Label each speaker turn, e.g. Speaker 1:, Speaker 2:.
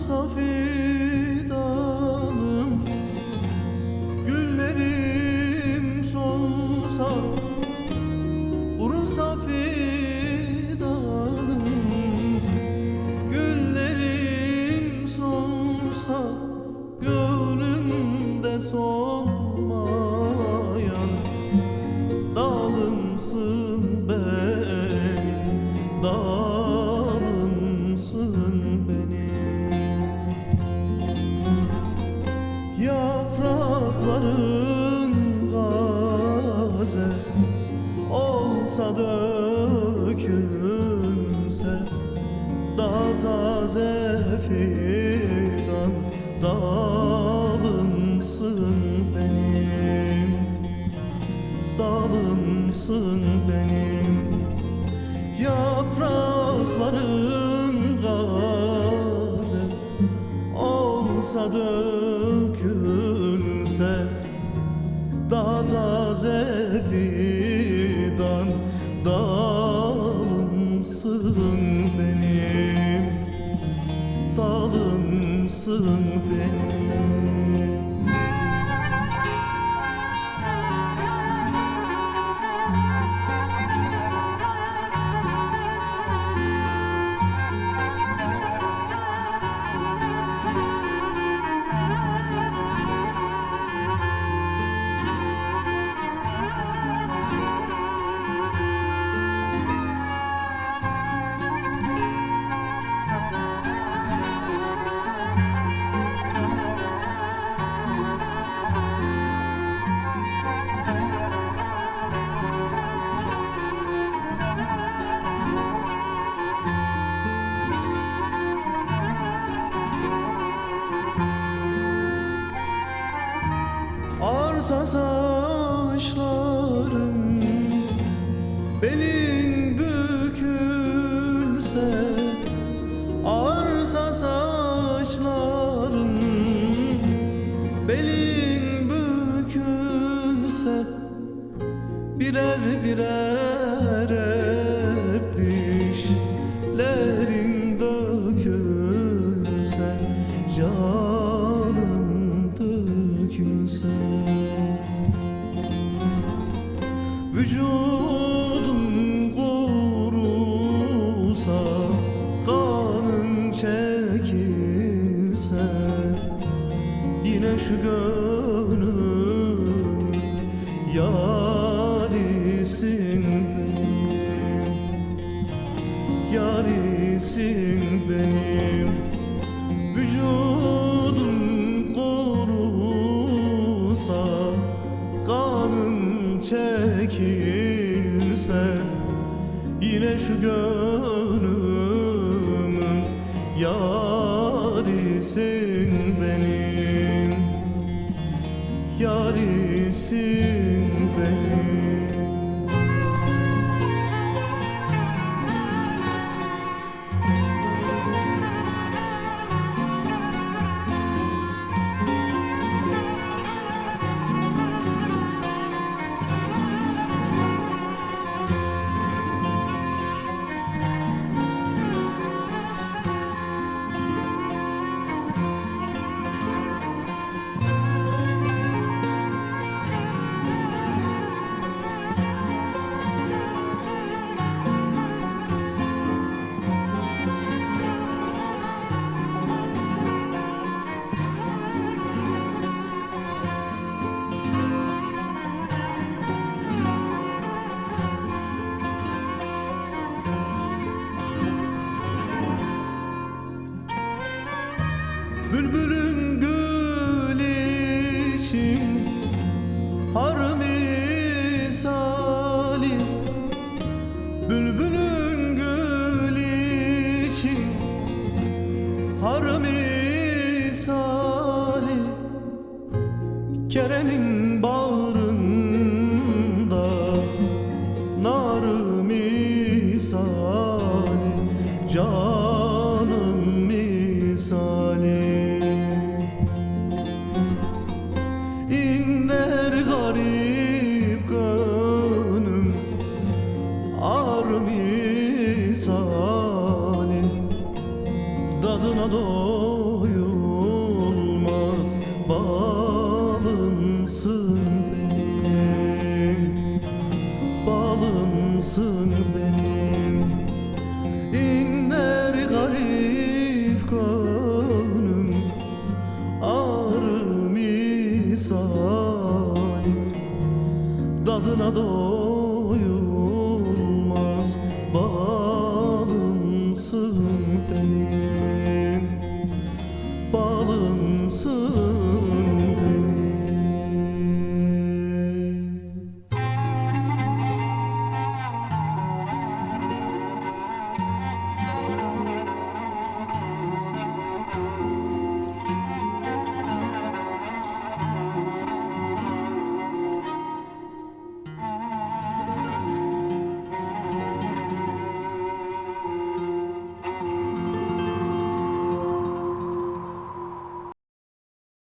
Speaker 1: nos ouvir. Fidan Dalımsın benim. Dalımsın benim. Yaprakların gaze olsa dökülse Daha taze fidan dalımsın Dalımsın benim Arsa saçlarım Belin bükülse Arsa saçlarım Belin bükülse Birer birer hep dişlerin dökülse Canım dökülse Vücudum kurusa Kanın çekilse Yine şu gönlüm Yarisin Yarisin benim. Vücudum şu gönlümün Yarisin benim. Yarisin Kerem'in bağrında nar misali Canım misali. İnler garip gönlüm Ar misali. Dadına doy do